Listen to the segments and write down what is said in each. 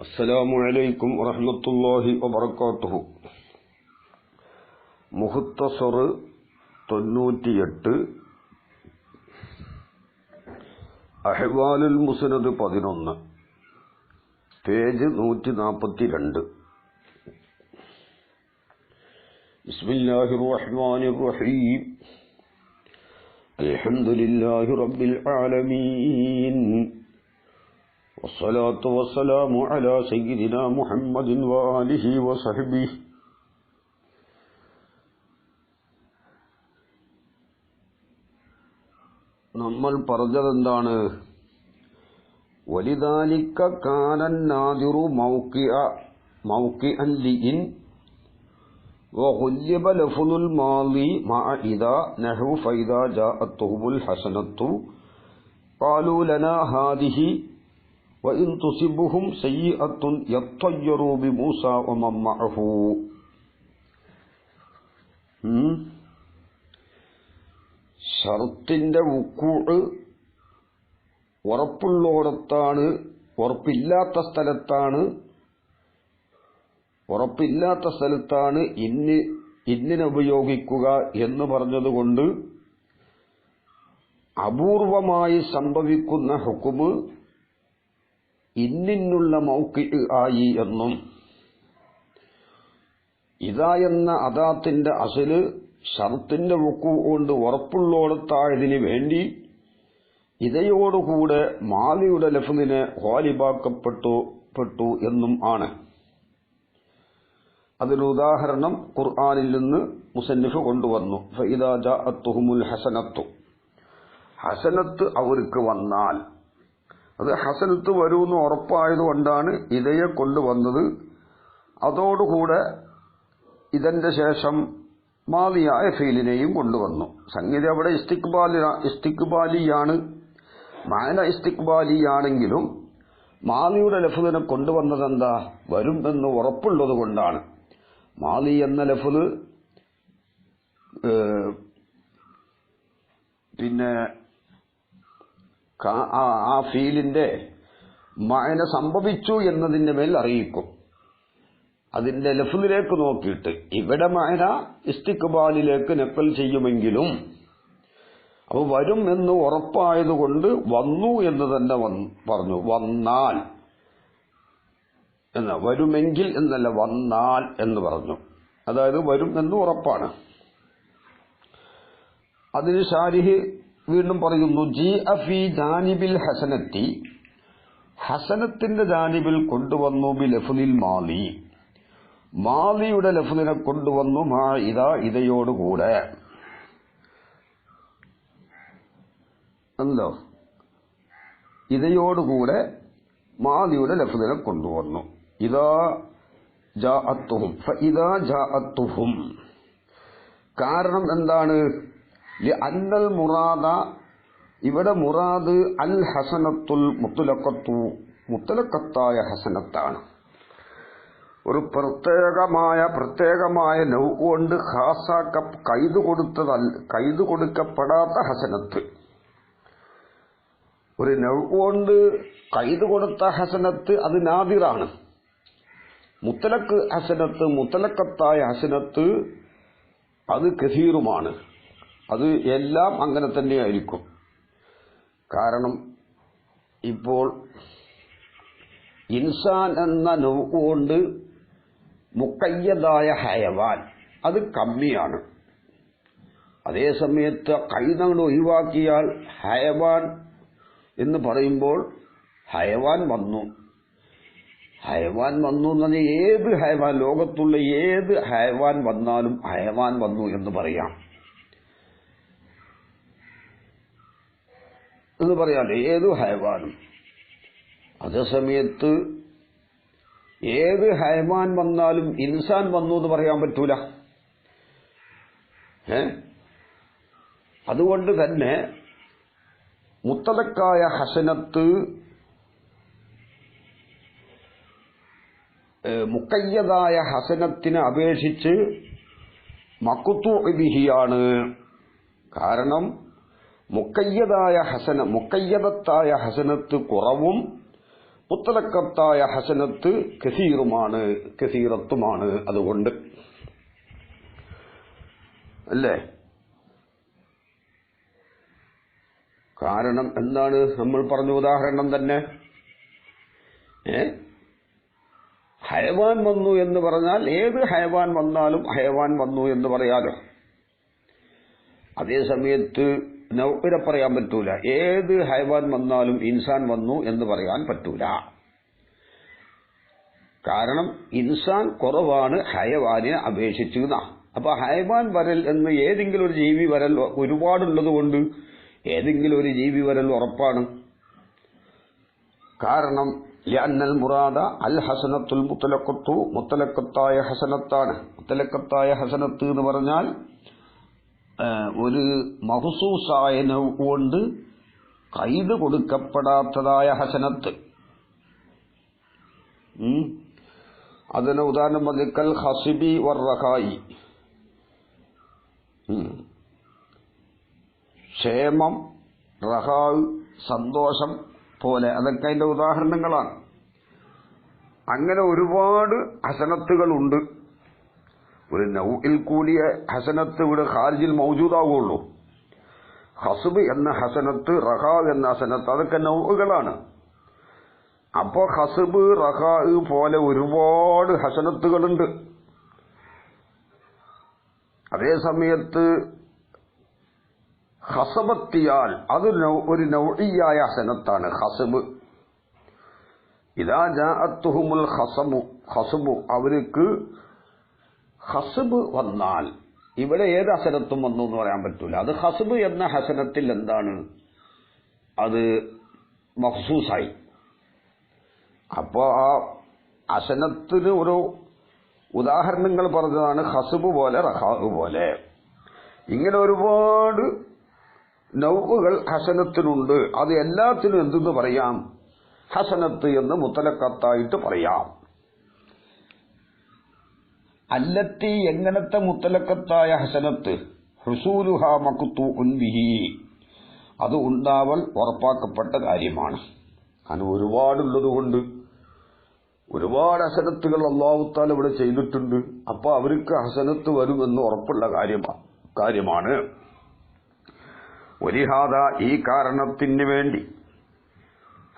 അസ്സലാമു അലൈക്കും വറഹമത്തല്ലാഹി വബർക്കാത്തുഹു മുഹത്തസർ തൊണ്ണൂറ്റിയെട്ട് അഹ്വാലുൽ മുസനദ് പതിനൊന്ന് പേജ് നൂറ്റി നാൽപ്പത്തി രണ്ട് ബിസ്മില്ലാഹിർ റഹ്മാനിർ റഹീം അൽഹംദുലില്ലാഹി റബ്ബിൽ ആലമീൻ. والصلاة والسلام على سيدنا محمد وآله وصحبه നമ്മൾ പറഞ്ഞതെന്താണ് വലിതാലിക്ക കാനന്നാദിറു മൗക്കിയ മൗക്കി അല്ലിയിൻ وغلب لفظ الماضي مع إذا نحو فإذا جاءتهم الحسنة قالوا لنا هذه وإن تصبهم سيئة يطيروا بموسى ومن معه ഷർത്തിന്റെ ഉക്കൂഴ് ഉറപ്പുള്ളോടത്താണ് ഉറപ്പില്ലാത്ത സ്ഥലത്താണ് ഉറപ്പില്ലാത്ത സ്ഥലത്താണ് ഇന്ന് ഇന്നിനുപയോഗിക്കുക എന്ന് പറഞ്ഞതുകൊണ്ട് അപൂർവമായി സംഭവിക്കുന്ന ഹുക്കുമ് ഇന്നിനുള്ള മൗക്കി ആയി എന്നും ഇതാ എന്ന അദാത്തിന്റെ അസൽ ഷർത്തിന്റെ വുക്കു കൊണ്ട് ഉറപ്പുള്ളോടത്തായതിനു വേണ്ടി ഇതയോടുകൂടെ മാലിയുടെ ലഫ്ലിനെ ഹോലിബാക്കപ്പെട്ടു പെട്ടു എന്നും ആണ്. അതിന് ഉദാഹരണം ഖുർആാനിൽ നിന്ന് മുസന്നിഫ് കൊണ്ടുവന്നു. ഫൈദാജാഅത്തുഹുമുൽ ഹസനത്തു. ഹസനത്ത് അവർക്ക് വന്നാൽ അത് ഹസനത്ത് വരുമെന്ന് ഉറപ്പായതുകൊണ്ടാണ് ഇതയെ കൊണ്ടുവന്നത്. അതോടുകൂടെ ഇതിന്റെ ശേഷം മാതിയായ ഫീലിനെയും കൊണ്ടുവന്നു. സംഗീതം അവിടെ ഇസ്തിക്ബാലി ഇസ്തിക്ബാലിയാണ്. മാന ഇസ്തിക്ബാലിയാണെങ്കിലും മാലിയുടെ ലഫുദിനെ കൊണ്ടുവന്നത് എന്താ വരും എന്ന് ഉറപ്പുള്ളത് കൊണ്ടാണ് മാലി എന്ന ലഫുദ് പിന്നെ ആ ഫീലിന്റെ മായന സംഭവിച്ചു എന്നതിന്റെ മേൽ അറിയിക്കും. അതിന്റെ ലഫ്ലിലേക്ക് നോക്കിയിട്ട് ഇവിടെ മായന ഇസ്തിക്ബാലിലേക്ക് നക്കൽ ചെയ്യുമെങ്കിലും അപ്പൊ വരും എന്ന് ഉറപ്പായതുകൊണ്ട് വന്നു എന്ന് തന്നെ പറഞ്ഞു. വന്നാൽ എന്ന വരുമെങ്കിൽ എന്നല്ല വന്നാൽ എന്ന് പറഞ്ഞു. അതായത് വരും എന്ന് ഉറപ്പാണ്. അതിന് ഷാരിഹ് വീണ്ടും പറയുന്നു അഫി ജാനിബിൽ ഹസനത്തി. ഹസനത്തിന്റെ ജാനിബിൽ കൊണ്ടുവന്നു ബി ലഫുലിൽ മാലി. മാലിയുടെ ലഫുലിനെ കൊണ്ടുവന്നു മാ ഇത ഇതയോടുകൂടെ. എന്തോ? ഇതയോടുകൂടെ മാലിയുടെ ലഫ്ദിനെ കൊണ്ടുവന്നു. ഇതാ ജാഅത്തുഹും. ഇതാ ജാഅത്തുഹും. കാരണം എന്താണ്? അന്നൽ മുറാദ ഇവിടെ മുറാദ് അൽ ഹസനത്തുൽ മുത്തലക്കത്തു മുത്തലക്കത്തായ ഹസനത്താണ്. ഒരു പ്രത്യേകമായ പ്രത്യേകമായ നൗ കൊണ്ട് കൈതു കൊടുക്കപ്പെടാത്ത ഹസനത്ത്. ഒരു കൊണ്ട് കൈത് കൊടുത്ത ഹസനത്ത് അത് നാദിറാണ്. മുത്തലക്ക് ഹസനത്ത് മുത്തലക്കത്തായ ഹസനത്ത് അത് കസീറുമാണ്. അത് എല്ലാം അങ്ങനെ തന്നെയായിരിക്കും കാരണം ഇപ്പോൾ ഇൻസാൻ എന്ന കൊണ്ട് മുക്കയ്യതായ ഹയവാൻ അത് കമ്മിയാണ്. അതേ അതേസമയത്ത് കൈതങ്ങൾ ഒഴിവാക്കിയാൽ ഹയവാൻ എന്ന് പറയുമ്പോൾ ഹയവാൻ വന്നു. ഹയവാൻ വന്നു എന്നത് ഏത് ഹയവാൻ? ലോകത്തുള്ള ഏത് ഹയവാൻ വന്നാലും ഹയവാൻ വന്നു എന്ന് പറയാം. എന്ന് പറയാലോ ഏത് ഹയവാനും അതേസമയത്ത് ഏത് ഹൈവാൻ വന്നാലും ഇൻസാൻ വന്നു എന്ന് പറയാൻ പറ്റൂല. ഏ? അതുകൊണ്ട് തന്നെ മുത്തലക്കായ ഹസനത്ത് മുക്കയ്യതായ ഹസനത്തിനെ അപേക്ഷിച്ച് മക്കുത്തു വിധിയാണ് കാരണം മുക്കയ്യതായ ഹസന മുക്കയ്യതത്തായ ഹസനത്ത് കുറവും മുത്തലക്കത്തായ ഹസനത്ത് കസീറുമാണ് കസീറത്തുമാണ് അതുകൊണ്ട്. അല്ലേ? കാരണം എന്താണ്? നമ്മൾ പറഞ്ഞ ഉദാഹരണം തന്നെ. ഏ? ഹയവാൻ വന്നു എന്ന് പറഞ്ഞാൽ ഏത് ഹയവാൻ വന്നാലും ഹയവാൻ വന്നു എന്ന് പറയാലോ. അതേ നൗകരെ പറയാൻ പറ്റൂല. ഏത് ഹൈവാൻ വന്നാലും ഇൻസാൻ വന്നു എന്ന് പറയാൻ പറ്റൂല. കാരണം ഇൻസാൻ കുറവാണ് ഹയവാനെ അപേക്ഷിച്ചു അപ്പൊ ഹൈവാൻ വരൽ എന്ന് ഏതെങ്കിലും ഒരു ജീവി വരൽ ഒരുപാടുള്ളത് കൊണ്ട് ഏതെങ്കിലും ഒരു ജീവി വരൽ ഉറപ്പാണ്. കാരണം ലിഅന്നൽ മുറാദ അൽ ഹസനത്തുൽ മുത്തലക്കത്തു മുത്തലക്കത്തായ ഹസനത്താണ്. മുത്തലക്കത്തായ ഹസനത്ത് എന്ന് പറഞ്ഞാൽ ഒരു മഹസൂസായ കൊണ്ട് കൈത് കൊടുക്കപ്പെടാത്തതായ ഹസനത്ത്. അതിന് ഉദാഹരണം പറഞ്ഞാൽ ഹസിബി വർറഹായി ക്ഷേമം റഹാവ് സന്തോഷം പോലെ അതൊക്കെ അതിന്റെ ഉദാഹരണങ്ങളാണ്. അങ്ങനെ ഒരുപാട് ഹസനത്തുകളുണ്ട്. ഒരു നൌഇൽ കൂടിയ ഹസനത്ത് ഇവിടെ ഖാരിജിൽ മൗജൂദാവുള്ളൂ. ഹസുബ് എന്ന ഹസനത്ത് റഹാ എന്ന ഹസനത്ത് അതൊക്കെ നൗകളാണ് അപ്പോൾ ഹസുബ് റഹാ പോലെ ഒരുപാട് ഹസനത്തുകളുണ്ട്. അതേ സമയത്ത് ഹസബത്തിയാൽ അത് ഒരു നൗഇയായ ഹസനത്താണ് ഹസബ്. ഇതാ ജാഅത്തുഹുമുൽ ഹസമു ഹസുബു അവർക്ക് ഹസബ് വന്നാൽ ഇവിടെ ഏത് ഹസനത്തും വന്നു എന്ന് പറയാൻ പറ്റൂല. അത് ഹസബ് എന്ന ഹസനത്തിൽ എന്താണ്? അത് മഹസൂസായി അപ്പോ ആ ഹസനത്തിന് ഒരു ഉദാഹരണങ്ങൾ പറഞ്ഞതാണ് ഹസബ് പോലെ റഹാബ് പോലെ. ഇങ്ങനെ ഒരുപാട് നൗവുകൾ ഹസനത്തിനുണ്ട്. അത് എല്ലാത്തിനും എന്തെന്ന് പറയാം? ഹസനത്ത് എന്ന് മുത്തലക്കത്തായിട്ട് പറയാം. അല്ലത്തി എങ്ങനത്തെ മുത്തലക്കത്തായ ഹസനത്ത്? ബിഹി. അത് ഉണ്ടാവൽ ഉറപ്പാക്കപ്പെട്ട കാര്യമാണ്. കാരണം ഒരുപാടുള്ളത് കൊണ്ട് ഒരുപാട് ഹസനത്തുകൾ അള്ളാഹുത്താൽ ഇവിടെ ചെയ്തിട്ടുണ്ട്. അപ്പൊ അവർക്ക് ഹസനത്ത് വരുമെന്ന് ഉറപ്പുള്ള കാര്യമാണ്. ഒരിഹാദ ഈ കാരണത്തിന് വേണ്ടി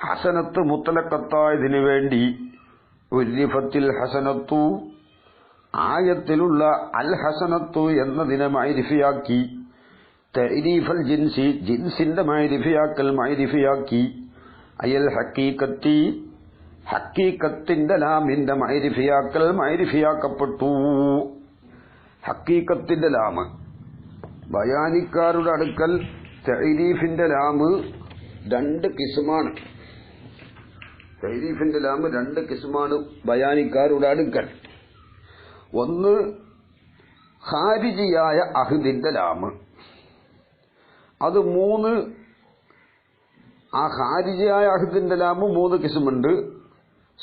ഹസനത്ത് മുത്തലക്കത്തായതിനു വേണ്ടി ഉരിഫത്തിൽ ഹസനത്തു ആയത്തിലുള്ള അൽ ഹസനത്തു എന്നതിനെ മൈരിഫിയാക്കി തരീഫൽ ജിൻസി ജിൻസിന്റെ മൈരിഫിയാക്കൽ മൈരിഫിയാക്കി അയൽ ഹക്കീക്കത്തി ഹക്കീക്കത്തിന്റെ ലാമിന്റെ മൈരിഫിയാക്കൽ മൈരിഫിയാക്കപ്പെട്ടു. ഹക്കീക്കത്തിന്റെ ലാമ് ബയാനിക്കാരുടെ അടുക്കൽ തൈരീഫിന്റെ ലാമ് രണ്ട് കിസ്മാണ്. തൈരീഫിന്റെ ലാമ് രണ്ട് കിസ്മാണ് ബയാനിക്കാരുടെ അടുക്കൽ. ഒന്ന് ഹാരിജിയായ അഹിദിന്റെ ലാമ്. അത് മൂന്ന് ആ ഹാരിജിയായ അഹിദിന്റെ ലാമ് മൂന്ന് കിസ്മുണ്ട്.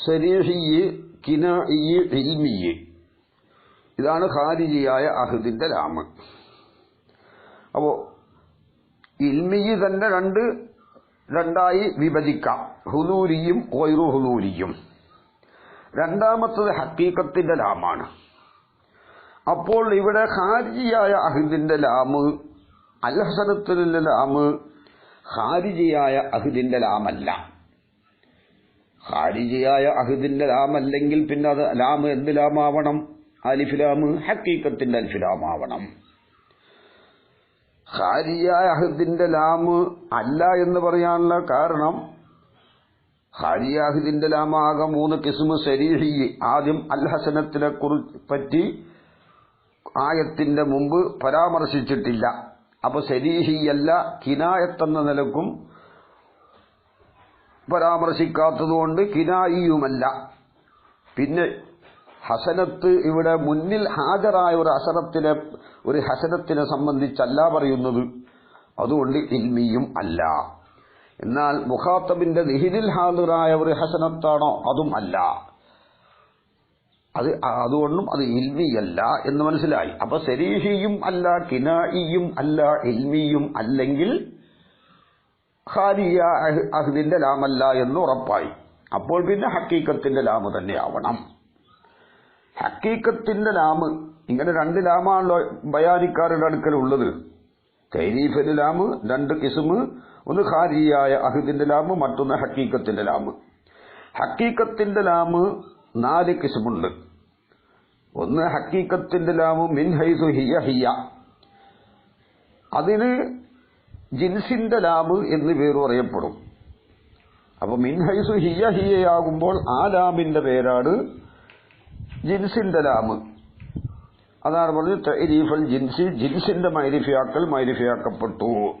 സരീഹിയ് കിനായി ഇൽമിയ്. ഇതാണ് ഹാരിജിയായ അഹിദിന്റെ ലാമ്. അപ്പോ ഇൽമിയ് തന്നെ രണ്ട് രണ്ടായി വിഭജിക്കാം. ഹുലൂരിയും ഒയറു ഹുലൂരിയും രണ്ടാമത്തത് ഹക്കീക്കത്തിന്റെ ലാമാണ്. അപ്പോൾ ഇവിടെ ഹാരിജിയായ അഹിദിന്റെ ലാമ് അൽഹസനത്തിന്റെ ലാമ് ഹാരിജിയായ അഹിദിന്റെ ലാമല്ല. ഹാരിജിയായ അഹിദിന്റെ ലാമല്ലെങ്കിൽ പിന്നെ അത് ലാമ് എന്ത് ലാമാവണം? അലിഫിലാമ് ഹക്കീക്കത്തിന്റെ അലിഫിലാമാവണം ഹാരിയായ അഹിദിന്റെ ലാമ് അല്ല എന്ന് പറയാനുള്ള കാരണം ഹാരിയാഹിദിന്റെ ലാമാകെ മൂന്ന് കിസ്മു ശരീഹി ആദ്യം അൽ ഹസനത്തിനെ കുറിച്ച് പറ്റി ആയത്തിന്റെ മുമ്പ് പരാമർശിച്ചിട്ടില്ല. അപ്പൊ ശരീഹിയല്ല കിനായത്തെന്ന നിലക്കും പരാമർശിക്കാത്തതുകൊണ്ട് കിനായിയുമല്ല. പിന്നെ ഹസനത്ത് ഇവിടെ മുന്നിൽ ഹാജരായ ഒരു ഹസനത്തിനെ ഒരു ഹസനത്തിനെ സംബന്ധിച്ചല്ല പറയുന്നത്. അതുകൊണ്ട് ഇൽമിയും അല്ല. എന്നാൽ മുഖാത്തബിന്റെ നിഹിനിൽ ഹാജരായ ഒരു ഹസനത്താണോ? അതും അല്ല അതുകൊണ്ടും അത് ഇൽമിയല്ല എന്ന് മനസ്സിലായി. അപ്പൊ ശരീഹിയും അല്ല കിനായിയും അല്ല ഇൽമിയും അല്ലെങ്കിൽ ഹാരിയ അഹ്ദിന്റെ ലാമല്ല എന്ന് ഉറപ്പായി. അപ്പോൾ പിന്നെ ഹക്കീക്കത്തിന്റെ ലാമ് തന്നെയാവണം. ഹക്കീക്കത്തിന്റെ ലാമ് ഇങ്ങനെ രണ്ട് ലാമാണല്ലോ ബയാനിക്കാരുടെ അടുക്കലുള്ളത് തൈരീഫിന്റെ ലാമ് രണ്ട് കിസ്മ് ഒന്ന് ഖാരിയായ അഹിദിന്റെ ലാമ് മറ്റൊന്ന് ഹക്കീക്കത്തിന്റെ ലാമ്. ഹക്കീക്കത്തിന്റെ ലാമ് നാല് കിസ്മുണ്ട്. ഒന്ന് ഹക്കീക്കത്തിന്റെ ലാമു മിൻ ഹൈസു ഹിയ ഹിയ. അതിന് ജിൻസിന്റെ ലാബ് എന്ന് പേര് പറയപ്പെടും. അപ്പൊ മിൻഹൈസു ഹിയ ഹിയയാകുമ്പോൾ ആ ലാബിന്റെ പേരാണ് ജിൻസിന്റെ ലാമ്. അതാണ് പറഞ്ഞത് തൈരീഫൽ ജിൻസി ജിൻസിന്റെ മൈരിഫിയാക്കൽ മൈരിഫിയാക്കപ്പെട്ടു.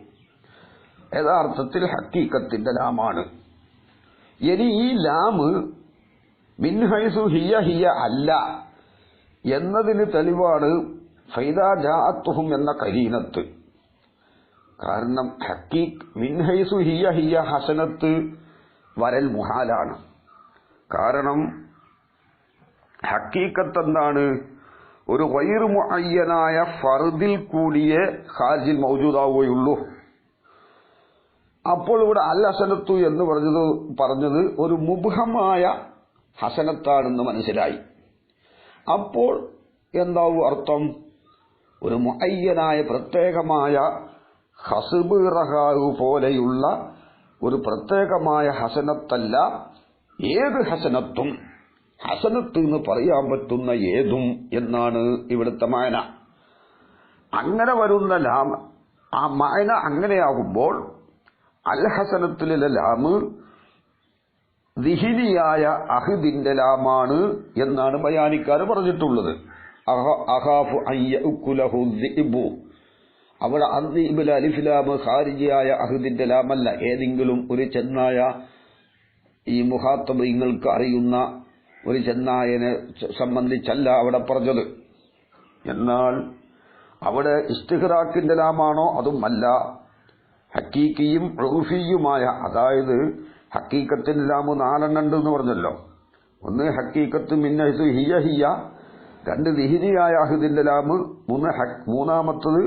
യഥാർത്ഥത്തിൽ ഹക്കീക്കത്തിന്റെ ലാമാണ്. ഇനി ഈ ലാമ് മിൻഹൈസു ഹിയ ഹിയ അല്ല. എന്നതിന് തെളിവാണ് ഫൈദാജാത്തുഹും എന്ന കരീനത്ത്. കാരണം ഹക്കീഖ് മിൻഹൈസു ഹിയ ഹിയ ഹസനത്ത് വരൽ മുഹാലാണ്. കാരണം ഹക്കീക്കത്ത് എന്താണ് ഒരു വൈറു മുഅയ്യനായ ഫർദിൽ കൂടിയേ ഖാർജിൽ മൗജൂദാവുകയുള്ളൂ. അപ്പോൾ ഇവിടെ അൽ ഹസനത്തു എന്ന് പറഞ്ഞത് പറഞ്ഞത് ഒരു മുബഹമായ ഹസനത്താണെന്ന് മനസ്സിലായി. അപ്പോൾ എന്താവും അർത്ഥം? ഒരു മുഅയ്യനായ പ്രത്യേകമായ ഹസുബ് റഹാവ് പോലെയുള്ള ഒരു പ്രത്യേകമായ ഹസനത്തല്ല ഏത് ഹസനത്തും. ഹസനത്ത് എന്ന് പറയാൻ പറ്റുന്ന ഏതും എന്നാണ് ഇവിടുത്തെ മായന അങ്ങനെ വരുന്ന ലാം ആ മായന അങ്ങനെയാകുമ്പോൾ അൽ ഹസനത്തിലെ ലാമ് ദിഹിനിയായ അഹിദിന്റെ ലാമാണ് എന്നാണ് ബയാനിക്കാർ പറഞ്ഞിട്ടുള്ളത്. അവിടെ അന്തിബിൽ അലിഫിലാമ് ഖാരിജിയായ അഹിദിന്റെ ലാമല്ല. ഏതെങ്കിലും ഒരു ചെന്നായ ഈ മുഹാത്തബിങ്ങൾക്ക് അറിയുന്ന ഒരു ചെന്നായനെ സംബന്ധിച്ചല്ല അവിടെ പറഞ്ഞത്. എന്നാൽ അവിടെ ഇസ്തിഹ്റാക്കിന്റെ ലാമാണോ? അല്ല ഹക്കീക്കിയും റൂഫിയുമായ അതായത് ഹക്കീക്കത്തിന്റെ ലാമു നാലെണ്ണുണ്ട് എന്ന് പറഞ്ഞല്ലോ. ഒന്ന് ഹക്കീക്കത്ത് മിന്നു ഹിയ ഹിയ രണ്ട് ദിഹിനിയായ അഹുദിന്റെ ലാമ് മൂന്ന് മൂന്നാമത്തത്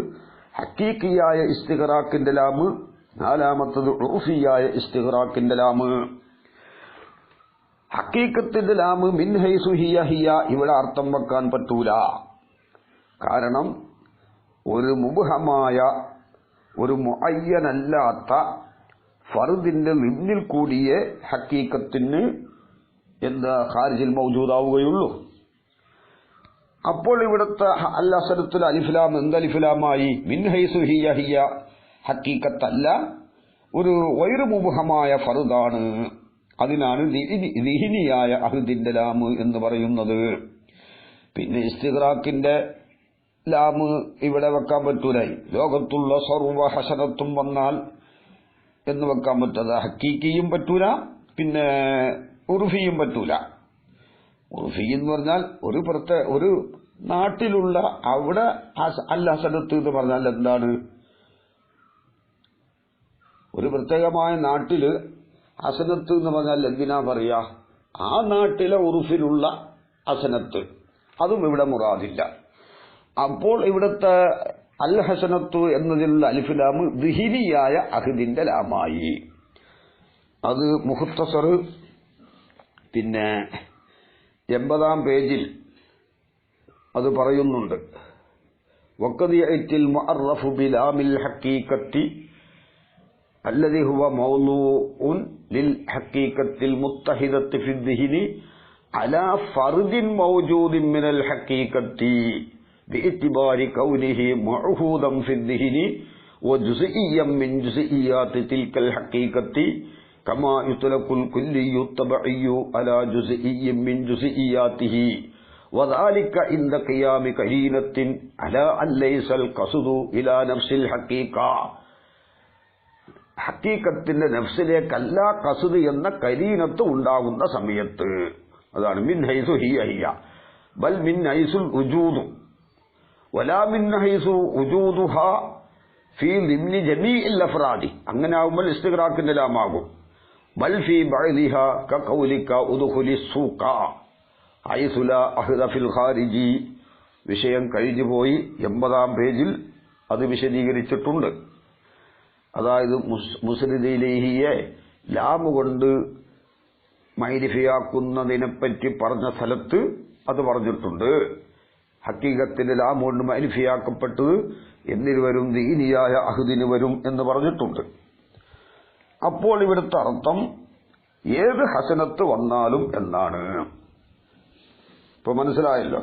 ഹക്കീക്കിയായ ഇസ്തിഖറാക്കിന്റെ ലാമ് നാലാമത്തത് റൂഫിയായ ഇസ്തിഖറാക്കിന്റെ ലാമ്. ഹക്കീക്കത്തിന്റെ ലാമ് മിൻഹൈസു ഹിയ ഹിയ ഇവിടെ അർത്ഥം വെക്കാൻ പറ്റൂല. കാരണം ഒരു മുബഹമായ ഒരു മുഅയ്യനല്ലാത്ത ഫറുദിന്റെ നിന്നിൽ കൂടിയേ ഹക്കീക്കത്തിന് എന്താ ഖാരിജിൽ മൗജൂദാവുകയുള്ളൂ. അപ്പോൾ ഇവിടുത്തെ അല്ലാസരത്തിൽ അലിഫിലാം എന്ത് അലിഫിലാമായി? മിൻഹൈസു ഹിയ ഹിയ ഹക്കീക്കത്തല്ല ഒരു വൈറുമുഖമായ ഫറുദാണ്. അതിനാണ് ദിഹിനിയായ അഹുദിന്റെ ലാമ് എന്ന് പറയുന്നത്. പിന്നെ ഇസ്തിഖ്റാഖിന്റെ ലാമ് ഇവിടെ വെക്കാൻ പറ്റൂലായി. ലോകത്തുള്ള സർവ വന്നാൽ എന്ന് വെക്കാൻ പറ്റത് ഹക്കീക്കിയും പറ്റൂല പിന്നെ ഉറുഫിയും പറ്റൂല. ഉറുഫി എന്ന് പറഞ്ഞാൽ ഒരു പ്രത്യേക ഒരു നാട്ടിലുള്ള അവിടെ അൽ ഹസനത്ത് എന്ന് പറഞ്ഞാൽ എന്താണ്? ഒരു പ്രത്യേകമായ നാട്ടിൽ ഹസനത്ത് എന്ന് പറഞ്ഞാൽ എന്തിനാ പറയാ? ആ നാട്ടിലെ ഉറുഫിലുള്ള അസനത്ത് അതും ഇവിടെ മുറാദില്ല. അപ്പോൾ ഇവിടുത്തെ അൽ ഹസനത്തു എന്നതിലുള്ള അലിഫിലാമ് ദിഹിനിയായ അഹിദിന്റെ ലാമായി അത് മുഹത്തസർ പിന്നെ എൺപതാം പേജിൽ അത് പറയുന്നുണ്ട് വക്കതിയറ്റിൽ മുഅറഫു ബിലാമിൽ ഹക്കീക്കത്തി الذي هو موضوع للحقيقة المتحدة في الذهن على فرد موجود من الحقيقة باعتبار كونه معهودا في الذهن وجزئيا من جزئيات تلك الحقيقة كما يطلق الكلي الطبعي على جزئي من جزئياته وذلك عند قيام كهينة على أن ليس القصد إلى نفس الحقيقة ഹക്കീക്കത്തിന്റെ നഫ്സിലേക്കല്ല കസുദ് എന്ന കരീനത്ത് ഉണ്ടാകുന്ന സമയത്ത് അതാണ് മിൻ ഹൈസു ഹിയ ഹിയ ബൽ മിൻ ഹൈസുൽ ഉജൂദു അങ്ങനെ ആകുമ്പോൾ ഇസ്തിഗ്രാക്കിന്റെ ലാമാകും. വിഷയം കഴിഞ്ഞു പോയി എൺപതാം പേജിൽ അത് വിശദീകരിച്ചിട്ടുണ്ട്. അതായത് മുസ്ലിദിലേഹിയെ ലാമു കൊണ്ട് മൈരിഫിയാക്കുന്നതിനെപ്പറ്റി പറഞ്ഞ സ്ഥലത്ത് അത് പറഞ്ഞിട്ടുണ്ട്. ഹക്കീകത്തിൽ ലാം കൊണ്ട് മൈരിഫിയാക്കപ്പെട്ടത് എന്നിന് വരും ദീനിയായ അഹുദിന് വരും എന്ന് പറഞ്ഞിട്ടുണ്ട്. അപ്പോൾ ഇവിടുത്തെ അർത്ഥം ഏത് ഹസനത്ത് വന്നാലും എന്നാണ്. ഇപ്പൊ മനസ്സിലായല്ലോ?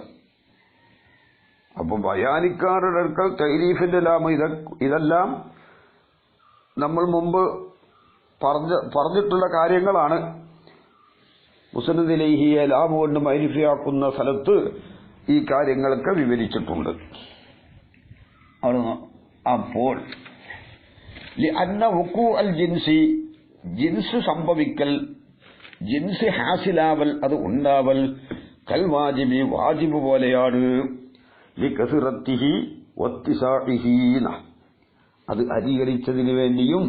അപ്പൊ ബയാനിക്കാരുടെ അടുക്കൽ തൈലീഫിന്റെ ലാമ ഇത ഇതെല്ലാം നമ്മൾ മുമ്പ് പറഞ്ഞ പറഞ്ഞിട്ടുള്ള കാര്യങ്ങളാണ്. മുസനദിലേഹിയെ ലാമ കൊണ്ട് മൈലിഫിയാക്കുന്ന സ്ഥലത്ത് ഈ കാര്യങ്ങളൊക്കെ വിവരിച്ചിട്ടുണ്ട്. അപ്പോൾ ജിൻസി ജിൻസ് സംഭവിക്കൽ ജിൻസ് ഹാസിലാവൽ അത് ഉണ്ടാവൽ കൽ വാജിബി വാജിബ് പോലെയാണ്. അത് അധികരിച്ചതിന് വേണ്ടിയും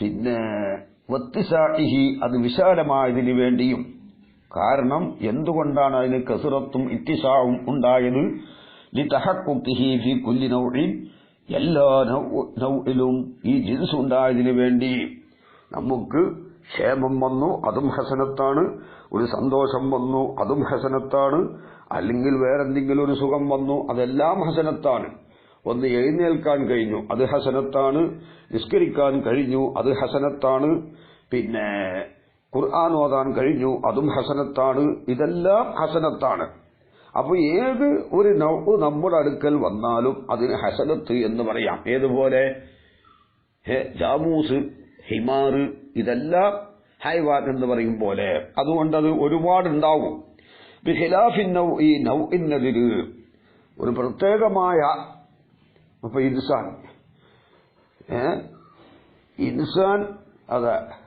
പിന്നെ അത് വിശാലമായതിനു വേണ്ടിയും കാരണം എന്തുകൊണ്ടാണ് അതിന് കസുറത്തും ഇത്തിസാവും ഉണ്ടായത്? എല്ലാ നൗഇലും ഈ ജിൻസ് ഉണ്ടായതിനു വേണ്ടി നമുക്ക് ക്ഷേമം വന്നു അതും ഹസനത്താണ്. ഒരു സന്തോഷം വന്നു അതും ഹസനത്താണ്. അല്ലെങ്കിൽ വേറെന്തെങ്കിലും ഒരു സുഖം വന്നു അതെല്ലാം ഹസനത്താണ്. ഒന്ന് എഴുന്നേൽക്കാൻ കഴിഞ്ഞു അത് ഹസനത്താണ്. നിസ്കരിക്കാൻ കഴിഞ്ഞു അത് ഹസനത്താണ്. പിന്നെ ഖുർആൻ ഓതാൻ കഴിഞ്ഞു അതും ഹസനത്താണ്. ഇതെല്ലാം ഹസനത്താണ്. അപ്പൊ ഏത് ഒരു നൗ നമ്മുടെ അടുക്കൽ വന്നാലും അതിന് ഹസനത്ത് എന്ന് പറയാം. ഏതുപോലെ? ജാമൂസ് ഹിമാറ് ഇതെല്ലാം ഹൈവാൻ എന്ന് പറയും പോലെ. അതുകൊണ്ട് അത് ഒരുപാടുണ്ടാവും. ബിഖിലാഫിൻ നൗ ഈ നൗ ഇന്നതിന് ഒരു പ്രത്യേകമായ അപ്പൊ ഇൻസാൻ. ഇൻസാൻ അതെ.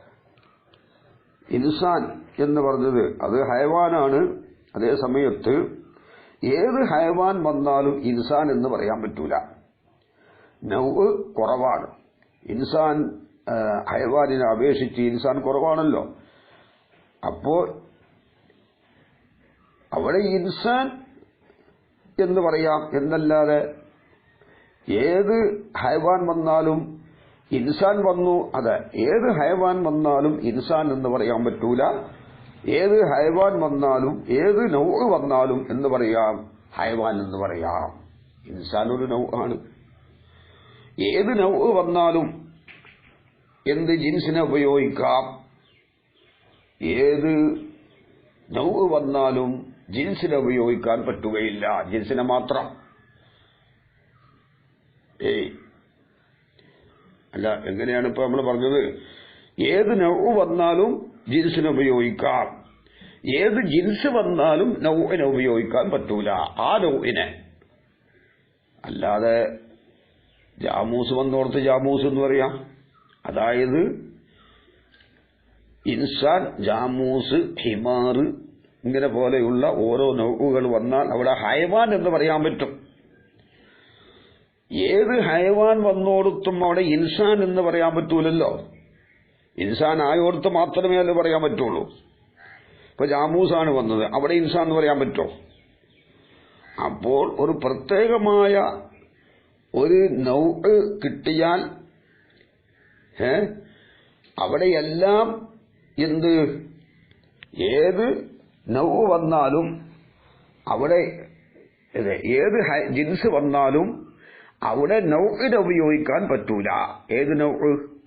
ഇൻസാൻ എന്ന് പറഞ്ഞത്. അത് ഹയവാനാണ് അതേ സമയത്ത് ഏത് ഹയവാൻ വന്നാലും ഇൻസാൻ എന്ന് പറയാൻ പറ്റൂല. നൗവ് കുറവാണ്. ഇൻസാൻ ഹയവാനിനെ അപേക്ഷിച്ച് ഇൻസാൻ കുറവാണല്ലോ. അപ്പോ അവിടെ ഇൻസാൻ എന്ന് പറയാം എന്നല്ലാതെ ഏത് ഹൈവാൻ വന്നാലും ഇൻസാൻ വന്നു. അതെ ഏത് ഹൈവാൻ വന്നാലും ഇൻസാൻ എന്ന് പറയാൻ പറ്റൂല. ഏത് ഹൈവാൻ വന്നാലും ഏത് നൗ വന്നാലും എന്ന് പറയാം. ഹൈവാൻ എന്ന് പറയാം. ഇൻസാൻ ഒരു നൗ ആണ്. ഏത് നൗ വന്നാലും എന്ത് ജിൻസിനെ ഉപയോഗിക്കാം? ഏത് നൗ വന്നാലും ജിൻസിനെ ഉപയോഗിക്കാൻ പറ്റുകയില്ല. ജിൻസിനെ മാത്രം. ഏയ് അല്ല എങ്ങനെയാണ് ഇപ്പൊ നമ്മൾ പറഞ്ഞത്? ഏത് നൗ വന്നാലും ജിൻസിനെ ഉപയോഗിക്കാം. ഏത് ജിൻസ് വന്നാലും നൗവിനെ ഉപയോഗിക്കാൻ പറ്റൂല. ആ നൗവിനെ. അല്ലാതെ ജാമൂസ് വന്നോർത്ത് ജാമൂസ് എന്ന് പറയാം. അതായത് ഇൻസാൻ ജാമൂസ് ഹിമാറ് ഇങ്ങനെ പോലെയുള്ള ഓരോ നൗകൾ വന്നാൽ അവിടെ ഹൈവാൻ എന്ന് പറയാൻ പറ്റും. ഏത് ഹൈവാൻ വന്നോടത്തും അവിടെ ഇൻസാൻ എന്ന് പറയാൻ പറ്റൂലല്ലോ. ഇൻസാൻ ആയോടത്ത് മാത്രമേ അത് പറയാൻ പറ്റുള്ളൂ. ഇപ്പൊ ജാമൂസാണ് വന്നത്. അവിടെ ഇൻസാൻ എന്ന് പറയാൻ പറ്റുമോ അപ്പോൾ ഒരു പ്രത്യേകമായ ഒരു നൗ കിട്ടിയാൽ ഏ അവിടെയെല്ലാം എന്ത്? ഏത് നൗ വന്നാലും അവിടെ ഏത് ജിൻസ് വന്നാലും അവിടെ നൗഇത് ഉപയോഗിക്കാൻ പറ്റൂല. ഏത് നൗ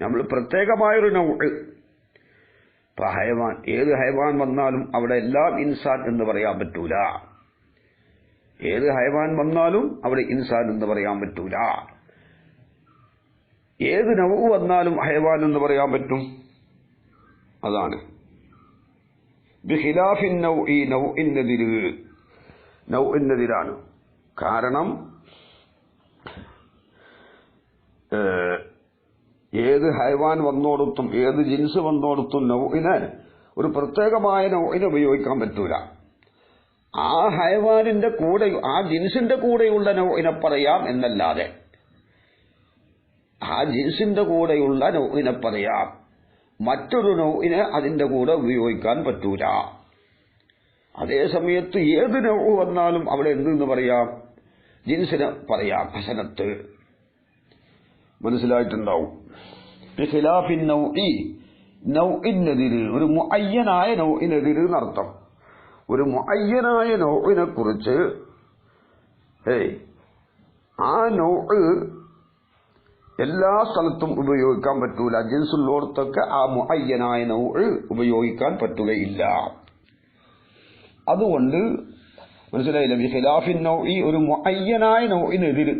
നമ്മൾ പ്രത്യേകമായൊരു നൗ ഇപ്പൊ ഹയവാൻ ഏത് ഹൈവാൻ വന്നാലും അവിടെ എല്ലാം ഇൻസാൻ എന്ന് പറയാൻ പറ്റൂല. ഏത് ഹൈവാൻ വന്നാലും അവിടെ ഇൻസാൻ എന്ന് പറയാൻ പറ്റൂല. ഏത് നൗ വന്നാലും ഹയവാൻ എന്ന് പറയാൻ പറ്റും. അതാണ്. ബിഖിലാഫിൻ നൗ ഈ നൗ ഇന്നതിര് നൗ ഇന്നതിരാണ് കാരണം ഏത് ഹൈവാൻ വന്നോടത്തും ഏത് ജിൻസ് വന്നോടത്തും നൗഇന് ഒരു പ്രത്യേകമായ നൗഇനെ ഉപയോഗിക്കാൻ പറ്റൂല. ആ ഹൈവാനിന്റെ കൂടെ ആ ജിൻസിന്റെ കൂടെയുള്ള നൗഇനെ പറയാം എന്നല്ലാതെ. ആ ജിൻസിന്റെ കൂടെയുള്ള നൗഇനെ പറയാം. മറ്റൊരു നൗഇനെ അതിന്റെ കൂടെ ഉപയോഗിക്കാൻ പറ്റൂല. അതേ സമയത്ത് ഏത് നൗ വന്നാലും അവിടെ എന്തെന്ന് പറയാം? ജിൻസിന് പറയാം ഹസനത്ത്. മനസ്സിലായിട്ടുണ്ടാവും. ബിഖിലാഫിൻ നൗഇ. ഒരു മുഅയ്യനായ നൗഇനെതിര് എന്നർത്ഥം ഒരു മുഅയ്യനായ നൗഇനെ കുറിച്ച് ഏയ് ആ നൗ എല്ലാ സ്ഥലത്തും ഉപയോഗിക്കാൻ പറ്റൂല. ജിൻസുള്ളോടത്തൊക്കെ ആ മുഅയ്യനായ നൗ ഉപയോഗിക്കാൻ പറ്റുകയില്ല. അതുകൊണ്ട് മനസ്സിലായില്ല? ബിഖിലാഫിൻ നൗഇ ഒരു മുഅയ്യനായ നൗഇനെതിര്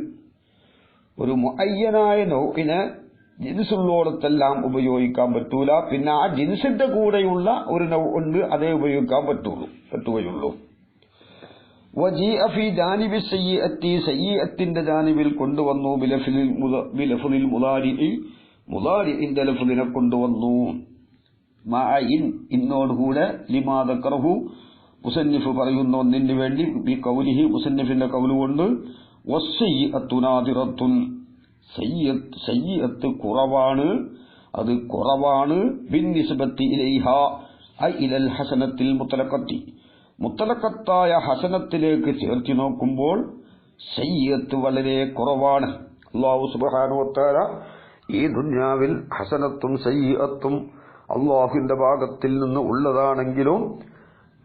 ഒരു മുഅയ്യനായ നോക്കിന് ജിൻസുള്ളോടത്തെല്ലാം ഉപയോഗിക്കാൻ പറ്റൂല. പിന്നെ ആ ജിൻസിന്റെ കൂടെയുള്ള ഒരു നൗ ഉണ്ട് അതേ ഉപയോഗിക്കാൻ പറ്റുള്ളൂ പറ്റുകയുള്ളൂ. സയ്യിഅത്തിന്റെ ജാനിബിൽ കൊണ്ടുവന്നു. ബിലഫ്ലിൽ മുദാരിഇ മുദാരിഇന്റെ ലഫ്ലിനെ കൊണ്ടുവന്നു. ഇന്നോടുകൂടെ ലിമാ ദക്കറഹു മുസന്നിഫ് പറയുന്ന ഒന്നിന് വേണ്ടി ഈ കൗലിഹി മുസന്നിഫിന്റെ കൗൽ കുറവാണ്. അത് കുറവാണ്. ഹസനത്തിൽ മുത്തലക്കത്തി മുത്തലക്കത്തായ ഹസനത്തിലേക്ക് ചേർത്തി നോക്കുമ്പോൾ സയ്യത്ത് വളരെ കുറവാണ്. അള്ളാഹു സുബാനുവത്താര ഈ ദുന്യാവിൽ ഹസനത്തും സയ്യത്തും അള്ളാഹുവിന്റെ ഭാഗത്തിൽ നിന്ന് ഉള്ളതാണെങ്കിലും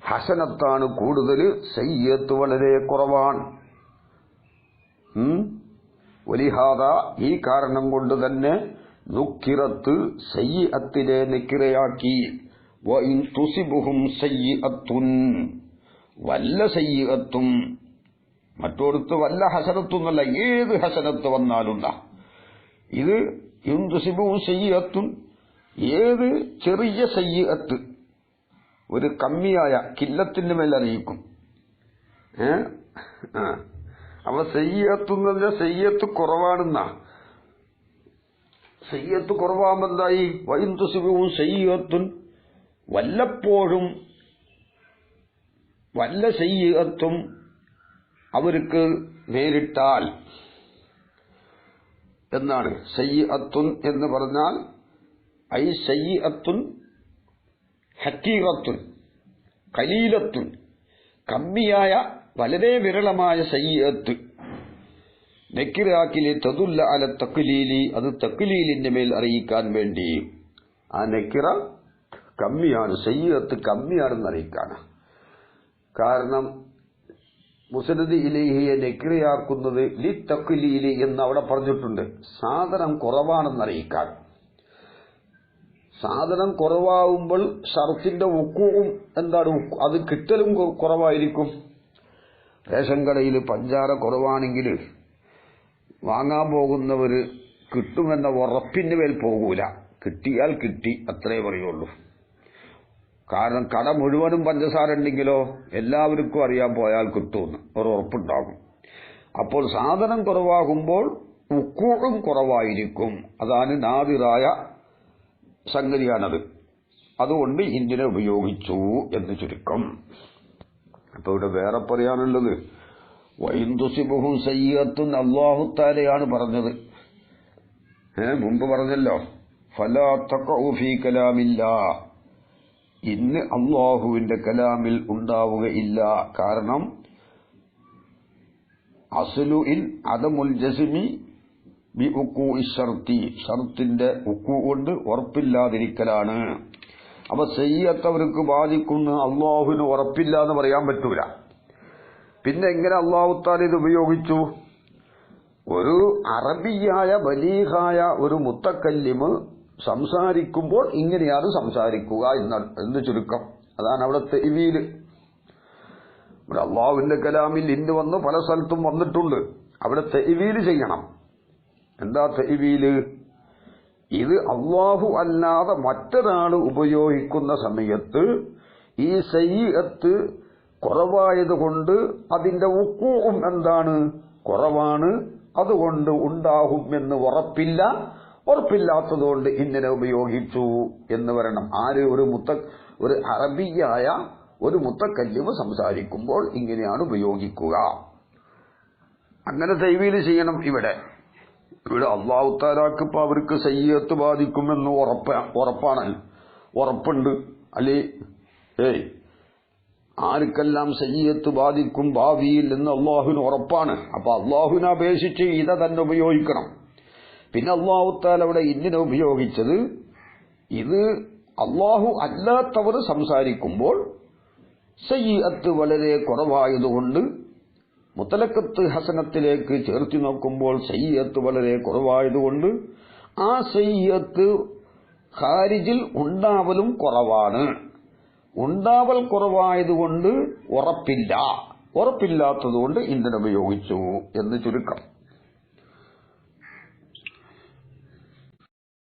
ഹസനത്താണ് കൂടുതൽ സയ്യത്ത് വളരെ കുറവാണ്? വലിഹാദ ഈ കാരണം കൊണ്ട് തന്നെ നുക്കിറത്ത് സയ്യത്തിനെ നിക്കിറയാക്കി. വല്ല സയ്യിഅത്തും. മറ്റോടത്ത് വല്ല ഹസനത്തൊന്നല്ല ഏത് ഹസനത്ത് വന്നാലുണ്ട. ഇത് യുന്തുസിബും സയ്യിഅത്തുൻ ഏത് ചെറിയ സയ്യിഅത്ത് ഒരു കമ്മിയായ കില്ലത്തിന്റെ മേലറിയിക്കും. ഏ? ആ. അപ്പൊ സയ്യത്ത് എന്ന് സയ്യത്ത് കുറവാണെന്ന. സയ്യത്ത് കുറവാകുമ്പോ എന്തായി? വൈന്തുസിബും സയ്യത്തുൻ. വല്ലപ്പോഴും വല്ല സയ്യത്തും അവർക്ക് നേരിട്ടാൽ എന്നാണ്. സയ്യത്തുൻ എന്ന് പറഞ്ഞാൽ ഐ സയ്യത്തുൻ ഹക്കീകത്തുൻ കലീലത്തുൻ കമ്മിയായ വളരെ വിരളമായ സയ്യത്ത് നെക്കിറാക്കിലെ തതുല്ല അല തക്കുലീലി അത് തക്കുലീലിന്റെ മേൽ അറിയിക്കാൻ വേണ്ടി. ആ നെക്കിറ കമ്മിയാണ് സയ്യത്ത് കമ്മിയാണെന്ന് അറിയിക്കാണ് കാരണം മുസനദ് ഇലേഹിയെ നെക്കിറയാക്കുന്നത് ലി തക്കുലീലി എന്ന് അവിടെ പറഞ്ഞിട്ടുണ്ട്. സാധനം കുറവാണെന്ന് അറിയിക്കാൻ. സാധനം കുറവാകുമ്പോൾ ഷർത്തിന്റെ ഉക്കുവും എന്താണ്? അത് കിട്ടലും കുറവായിരിക്കും. റേഷൻ കടയിൽ പഞ്ചാര കുറവാണെങ്കിൽ വാങ്ങാൻ പോകുന്നവർ കിട്ടുമെന്ന ഉറപ്പിന് മേൽ പോകൂല. കിട്ടിയാൽ കിട്ടി അത്രേ പറയുള്ളൂ. കാരണം കട മുഴുവനും പഞ്ചസാര ഉണ്ടെങ്കിലോ എല്ലാവർക്കും അറിയാൻ പോയാൽ കിട്ടുമെന്ന് ഒരു ഉറപ്പുണ്ടാകും. അപ്പോൾ സാധനം കുറവാകുമ്പോൾ ഉക്കൂഴും കുറവായിരിക്കും. അതാണ് നാദിറായ സംഗതിയാണത്. അതുകൊണ്ട് ഇന്ത്യനെ ഉപയോഗിച്ചു എന്ന് ചുരുക്കം. അപ്പൊ ഇവിടെ വേറെ പറയാനുള്ളത്. വൈന്ദുസിബുഹും സയ്യത്തും അള്ളാഹുത്താലയാണ് പറഞ്ഞത്. ഏ മുമ്പ് പറഞ്ഞല്ലോ. ഫലാ ഫീ കലാമില്ല ഇന്ന് അള്ളാഹുവിന്റെ കലാമിൽ ഉണ്ടാവുകയില്ല. കാരണം അസുലു ഇൻ അദമുൽ ജസിമി ബി ഉക്കു ഷർത്തി. ഷർത്തിന്റെ ഉക്കു കൊണ്ട് ഉറപ്പില്ലാതിരിക്കലാണ്. അപ്പൊ ചെയ്യത്തവർക്ക് ബാധിക്കുന്നു അള്ളാഹുവിന് ഉറപ്പില്ല എന്ന് പറയാൻ പറ്റൂല. പിന്നെ എങ്ങനെ അള്ളാഹുത്താൽ ഇത് ഉപയോഗിച്ചു? ഒരു അറബിയായ ബലീഹായ ഒരു മുത്തക്കല്ലിമ് സംസാരിക്കുമ്പോൾ ഇങ്ങനെയാണ് സംസാരിക്കുക എന്ന് ചുരുക്കം. അതാണ് അവിടെ തെവിയിൽ അള്ളാഹുവിന്റെ കലാമിൽ ഇന്ന് വന്ന് പല സ്ഥലത്തും വന്നിട്ടുണ്ട്. അവിടെ തെവിയിൽ ചെയ്യണം. എന്താ തെവീൽ ഇത് അള്ളാഹു അല്ലാതെ മറ്റൊരാൾ ഉപയോഗിക്കുന്ന സമയത്ത് ഈ സയ്യത്ത് കുറവായതുകൊണ്ട് അതിന്റെ ഉക്കൂവും എന്താണ്? കുറവാണ്. അതുകൊണ്ട് ഉണ്ടാകും എന്ന് ഉറപ്പില്ല. ഉറപ്പില്ലാത്തതുകൊണ്ട് ഇങ്ങനെ ഉപയോഗിച്ചു എന്ന് വരണം. ആര് ഒരു മുത്ത ഒരു അറബിയായ ഒരു മുത്തക്കല്ലിവ് സംസാരിക്കുമ്പോൾ ഇങ്ങനെയാണ് ഉപയോഗിക്കുക. അങ്ങനെ തൈവീൽ ചെയ്യണം ഇവിടെ. ഇവിടെ അള്ളാഹു താലാക്ക് ഇപ്പൊ അവർക്ക് സയ്യത്ത് ബാധിക്കുമെന്ന് ഉറപ്പ ഉറപ്പാണ്. ഉറപ്പുണ്ട്. അല്ലേ? ഏയ്. ആർക്കെല്ലാം സയ്യത്ത് ബാധിക്കും ഭാവിയിൽ എന്ന് അള്ളാഹുവിന് ഉറപ്പാണ്. അപ്പൊ അള്ളാഹുവിനെ അപേക്ഷിച്ച് ഇത തന്നെ ഉപയോഗിക്കണം. പിന്നെ അള്ളാഹുത്താൽ അവിടെ ഇന്നിനെ ഉപയോഗിച്ചത്? ഇത് അള്ളാഹു അല്ലാത്തവർ സംസാരിക്കുമ്പോൾ സയ്യത്ത് വളരെ കുറവായതുകൊണ്ട് മുത്തലക്കത്ത് ഹസനത്തിലേക്ക് ചേർത്തി നോക്കുമ്പോൾ സയ്യത്ത് വളരെ കുറവായതുകൊണ്ട് ആ സയ്യത്ത് ഖാരിജിൽ ഉണ്ടാവലും കുറവാണ്. ഉണ്ടാവൽ കുറവായതുകൊണ്ട് ഉറപ്പില്ല. ഉറപ്പില്ലാത്തതുകൊണ്ട് ഇന്ധനം ഉപയോഗിച്ചു എന്ന് ചുരുക്കം.